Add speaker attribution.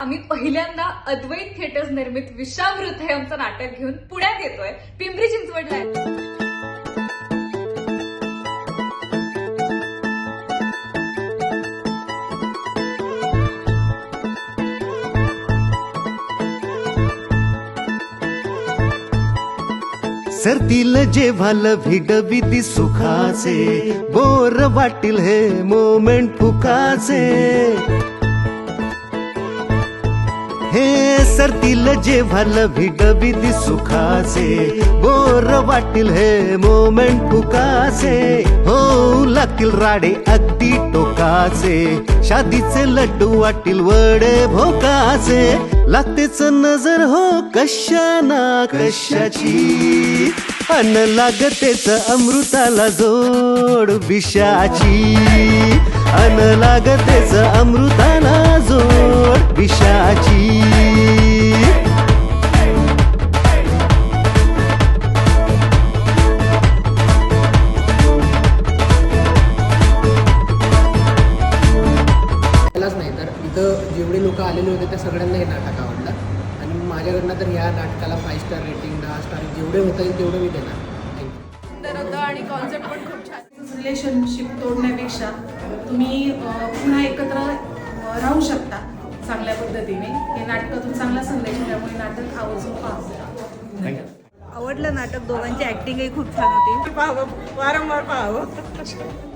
Speaker 1: आम्ही पहिल्यांदा अद्वैत थिएटर्स निर्मित विषामृत हे आमचं नाटक घेऊन पुण्यात येतोय पिंपरी चिंचवडला आहे.
Speaker 2: सरतील जेव्हा भिडविती सुखाचे बोर वाटील हे मोमेंट फुकाचे हे सरतील जेव्हा भिडविती सुखाचे बोर वाटील हे मोमेंट फुकाचे. हो लागतील राडे अगदी टोकाचे शादीचे लड्डू वाटील वडे भोकाचे. लागतेच नजर हो कशाना कशाची? अन लागतेच अमृताला जोड विषाची. अन लागतेच अमृताला विषाची.
Speaker 3: त्यालाच नाही. तर इथं जेवढे लोक आलेले होते त्या सगळ्यांना हे नाटक आवडलं. आणि माझ्याकडनं तर ह्या नाटकाला फाईव्ह स्टार रेटिंग दहा स्टार जेवढे होता येईल तेवढं मी देणार. थँक्यू
Speaker 4: सुंदर होतं आणि कॉन्सेप्ट पण खूप छान. रिलेशनशिप तोडण्यापेक्षा तुम्ही पुन्हा एकत्र राहू शकता. चांगल्या पद्धतीने. हे नाटकातून चांगला संदेश आहे, त्यामुळे नाटक आवर्जून पाहा.
Speaker 5: आवडलं नाटक दोघांची ऍक्टिंगही खूप छान होती. पाहावं वारंवार पाहावं.